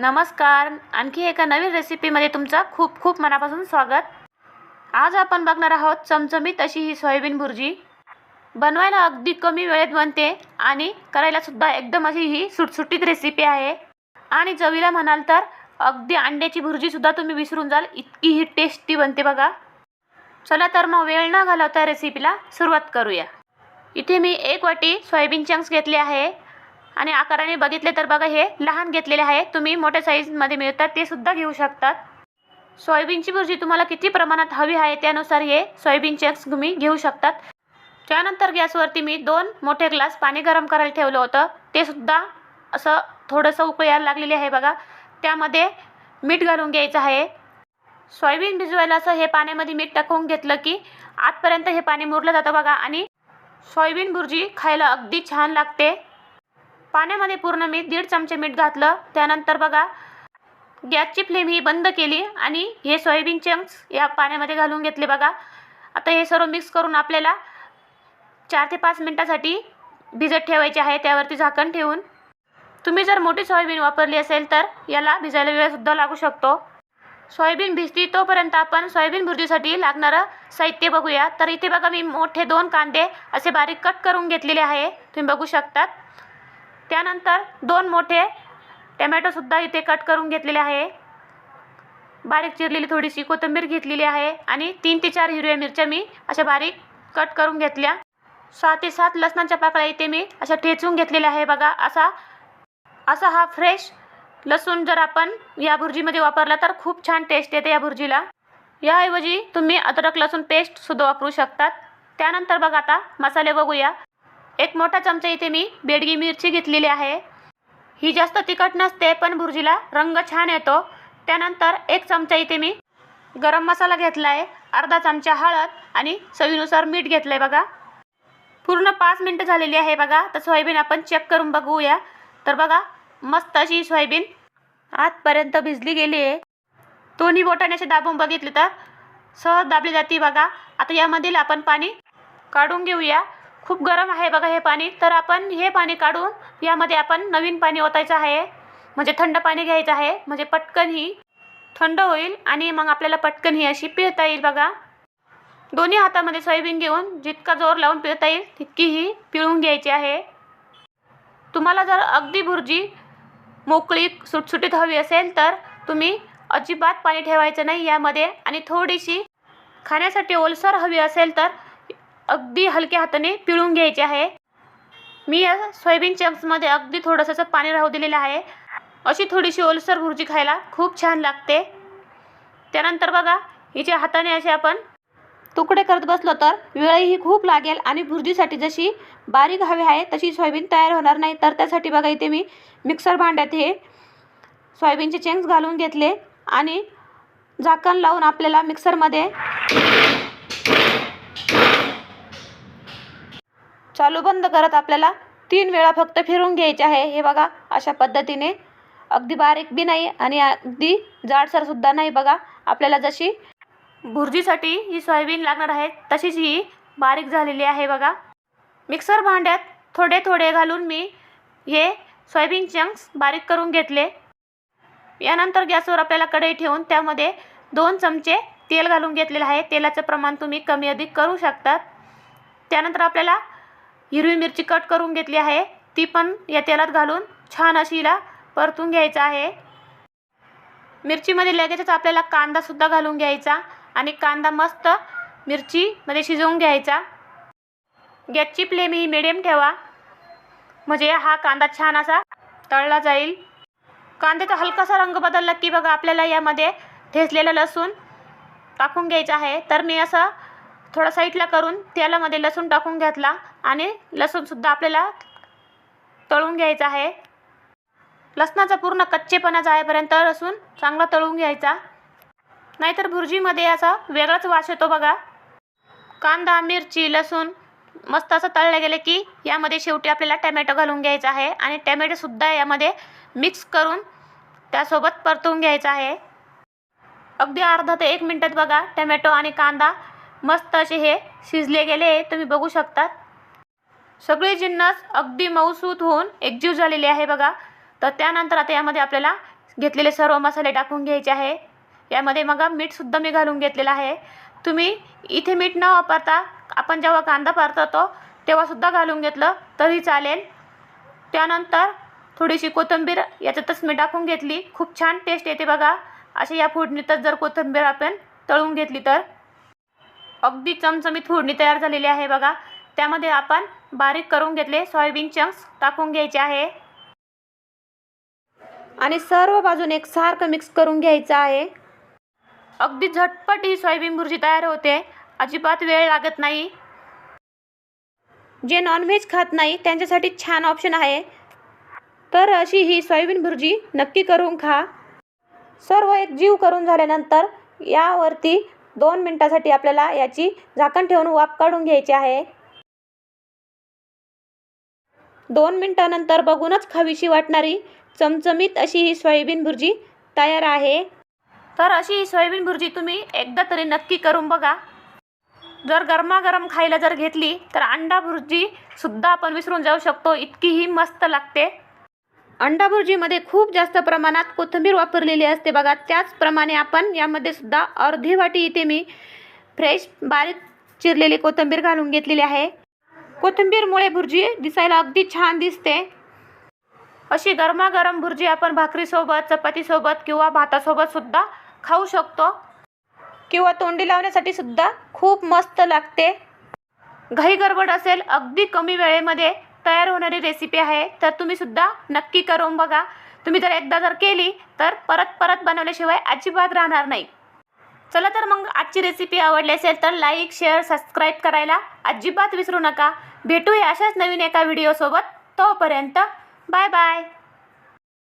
नमस्कार. आणखी एका नवीन रेसिपीमध्ये तुमचं खूप खूप मनापासून स्वागत. आज आपण बघणार आहोत चमचमीत अशी ही सोयाबीन भुर्जी. बनवायला अगदी कमी वेळेत बनते आणि करायलासुद्धा एकदम अशी ही सुटसुटीत रेसिपी आहे. आणि चवीला म्हणाल तर अगदी अंड्याची भुर्जीसुद्धा तुम्ही विसरून जाल इतकी ही टेस्टी बनते बघा. चला तर मग वेळ न घालवता रेसिपीला सुरुवात करूया. इथे मी एक वाटी सोयाबीन चंक्स घेतले आहे. आणि आकाराने बघितले तर बघा हे लहान घेतलेले आहे तुम्ही मोठ्या साईजमध्ये मिळतात ते सुद्धा घेऊ शकतात. सोयाबीनची भुर्जी तुम्हाला किती प्रमाणात हवी आहे त्यानुसार हे सोयाबीन चेक्स तुम्ही घेऊ शकतात. त्यानंतर गॅसवरती मी दोन मोठे ग्लास पाणी गरम करायला ठेवलं होतं. ते सुद्धा असं थोडंसं उकळायला लागलेले आहे बघा. त्यामध्ये मीठ घालून घ्यायचं आहे. सोयाबीन भिजवायला असं हे पाण्यामध्ये मीठ टाकून घेतलं की आतपर्यंत हे पाणी मुरलं जातं बघा. आणि सोयाबीन भुर्जी खायला अगदी छान लागते. पाण्यामध्ये पूर्ण मी दीड चमचे मीठ घातलं. त्यानंतर बघा गॅसची फ्लेम ही बंद केली आणि हे सोयाबीन चंक्स या पाण्यामध्ये घालून घेतले बघा. आता हे सर्व मिक्स करून आपल्याला चार ते पाच मिनटासाठी भिजत ठेवायचे आहे. त्यावरती झाकण ठेवून. तुम्ही जर मोठी सोयाबीन वापरली असेल तर याला भिजायला वेळसुद्धा लागू शकतो. सोयाबीन भिजती तोपर्यंत आपण सोयाबीन भुर्जीसाठी लागणारं साहित्य बघूया. तर इथे बघा मी मोठे दोन कांदे असे बारीक कट करून घेतलेले आहे. तुम्ही बघू शकतात. त्यानंतर दोन मोठे टमॅटोसुद्धा इथे कट करून घेतलेले आहे. बारीक चिरलेली थोडीशी कोथिंबीर घेतलेली आहे आणि तीन ते चार हिरव्या मिरच्या मी अशा बारीक कट करून घेतल्या. सहा ते सात लसणाच्या पाकळ्या इथे मी अशा ठेचून घेतलेल्या आहे बघा. असा असा हा फ्रेश लसूण जर आपण या भुर्जीमध्ये वापरला तर खूप छान टेस्ट येते या भुर्जीला. याऐवजी तुम्ही अद्रक लसूण पेस्टसुद्धा वापरू शकतात. त्यानंतर बघा आता मसाले बघूया. एक मोठा चमचा इथे मी बेडगी मिरची घेतलेली आहे. ही जास्त तिखट नसते पण भुर्जीला रंग छान येतो. त्यानंतर एक चमचा इथे मी गरम मसाला घेतला आहे अर्धा चमचा हळद आणि चवीनुसार मीठ घेतलं आहे बघा. पूर्ण पाच मिनटं झालेली आहे बघा तर सोयाबीन आपण चेक करून बघूया. तर बघा मस्त अशी सोयाबीन आतपर्यंत भिजली गेली आहे. दोन्ही बोटाने असे दाबून बघितले तर सहज दाबली जाते बघा. आता यामधील आपण पाणी काढून घेऊया. खूप गरम आहे बघा हे पाणी. तर आपण हे पाणी काढून यामध्ये आपण नवीन पाणी ओतायचं आहे. म्हणजे थंड पाणी घ्यायचं आहे. म्हणजे पटकन ही थंड होईल आणि मग आपल्याला पटकन ही अशी पिळता येईल बघा. दोन्ही हातामध्ये सोयाबीन घेऊन जितका जोर लावून पिळता येईल तितकी ही पिळून घ्यायची आहे. तुम्हाला जर अगदी भुर्जी मोकळी सुटसुटीत हवी असेल तर तुम्ही अजिबात पाणी ठेवायचं नाही यामध्ये. आणि थोडीशी खाण्यासाठी ओलसर हवी असेल तर अगदी हलक्या हाताने पिळून घ्यायचे आहे. मी या सोयाबीन चंक्समध्ये अगदी थोडंसं असं पाणी राहू दिलेलं आहे. अशी थोडीशी ओलसर भुर्जी खायला खूप छान लागते. त्यानंतर बघा हिच्या हाताने असे आपण तुकडे करत बसलो तर वेळही खूप लागेल आणि भुर्जीसाठी जशी बारीक हवी आहे तशी सोयाबीन तयार होणार नाही. तर त्यासाठी बघा इथे मी मिक्सर भांड्यात हे सोयाबीनचे चेंक्स घालून घेतले आणि झाकण लावून आपल्याला मिक्सरमध्ये चालू बंद करत आपल्याला तीन वेळा फक्त फिरून घ्यायचे आहे. हे बघा अशा पद्धतीने. अगदी बारीक बी नाही आणि अगदी जाडसरसुद्धा नाही बघा. आपल्याला जशी भुर्जीसाठी ही सोयाबीन लागणार आहे तशीच ही बारीक झालेली आहे बघा. मिक्सर भांड्यात थोडे थोडे घालून मी हे सोयाबीन चंक्स बारीक करून घेतले. यानंतर गॅसवर आपल्याला कढई ठेवून त्यामध्ये दोन चमचे तेल घालून घेतलेलं आहे. तेलाचं प्रमाण तुम्ही कमी अधिक करू शकतात. त्यानंतर आपल्याला हिरवी मिरची कट करून घेतली आहे. ती पण या तेलात घालून छान अशी हिला परतून घ्यायचं आहे. मिरचीमध्ये लगेचच आपल्याला कांदासुद्धा घालून घ्यायचा आणि कांदा मस्त मिरचीमध्ये शिजवून घ्यायचा. गॅसची फ्लेम ही मिडियम ठेवा. म्हणजे हा कांदा छान असा तळला जाईल. कांद्याचा हलकासा रंग बदलला की बघा आपल्याला यामध्ये ठेचलेलं लसूण टाकून घ्यायचं आहे. तर मी असं थोडा साईडला करून तेलामध्ये लसूण टाकून घेतला. आणि लसूणसुद्धा आपल्याला तळून घ्यायचा आहे. लसणाचा पूर्ण कच्चेपणा जायपर्यंत लसूण चांगला तळून घ्यायचा. नाहीतर भुर्जीमध्ये असा वेगळाच वास येतो बघा. कांदा मिरची लसूण मस्त असं तळले गेले की यामध्ये शेवटी आपल्याला टॅमॅटो घालून घ्यायचा आहे आणि टॅमॅटोसुद्धा यामध्ये मिक्स करून त्यासोबत परतून घ्यायचा आहे. अगदी अर्धा ते एक मिनटात बघा टमॅटो आणि कांदा मस्त असे हे शिजले गेले. तुम्ही बघू शकतात. सगळे जिन्नस अगदी मऊसूत होऊन एकजीव झालेले आहे बघा. तर त्यानंतर आता यामध्ये आपल्याला घेतलेले सर्व मसाले टाकून घ्यायचे आहे. यामध्ये मग मीठसुद्धा मी घालून घेतलेलं आहे. तुम्ही इथे मीठ न वापरता आपण जेव्हा कांदा परतवतो तेव्हासुद्धा घालून घेतलं तरी चालेल. त्यानंतर थोडीशी कोथिंबीर याच्यातच मी टाकून घेतली. खूप छान टेस्ट येते बघा. अशा या फोडणीतच जर कोथिंबीर आपण तळून घेतली तर. अगदी चमचमीत फोडणी तयार झालेली आहे बघा. त्यामध्ये आपण बारीक करून घेतले सोयाबीन चंक्स टाकून घ्यायचे आहे. आणि सर्व बाजूने एक सारखं मिक्स करून घ्यायचं आहे. अगदी झटपट ही सोयाबीन भुर्जी तयार होते. अजिबात वेळ लागत नाही. जे नॉनव्हेज खात नाही त्यांच्यासाठी छान ऑप्शन आहे. तर अशी ही सोयाबीन भुर्जी नक्की करून खा. सर्व एक जीव करून झाल्यानंतर यावरती दोन मिनटासाठी आपल्याला याची झाकण ठेवून वाफ काढून घ्यायची आहे. दोन मिनटानंतर बघूनच खावीशी वाटणारी चमचमीत अशी ही सोयाबीन भुर्जी तयार आहे. तर अशी ही सोयाबीन भुर्जी तुम्ही एकदा तरी नक्की करून बघा. जर गरमागरम खायला जर घेतली तर अंडा भुर्जीसुद्धा आपण विसरून जाऊ शकतो. इतकी ही मस्त लागते. अंडा भुर्जीमध्ये खूप जास्त प्रमाणात कोथिंबीर वापरलेली असते बघा. त्याचप्रमाणे आपण यामध्ये सुद्धा अर्धी वाटी इथे मी फ्रेश बारीक चिरलेली कोथिंबीर घालून घेतलेली आहे. कोथिंबीरमुळे भुर्जी दिसायला अगदी छान दिसते. अशी गरमागरम भुर्जी आपण भाकरीसोबत चपातीसोबत किंवा भातासोबत सुद्धा खाऊ शकतो. किंवा तोंडी लावण्यासाठी सुद्धा खूप मस्त लागते. घाई गडबड असेल अगदी कमी वेळेमध्ये तयार होणारी रेसिपी आहे तर तुम्ही सुद्धा नक्की करून बघा. तुम्ही जर एकदा जर केली तर परत परत बनवल्याशिवाय अजिबात राहणार नाही. चला तर मग आजची रेसिपी आवडली असेल तर लाईक शेअर सबस्क्राईब करायला अजिबात विसरू नका. भेटूया अशाच नवीन एका व्हिडिओसोबत तोपर्यंत बाय बाय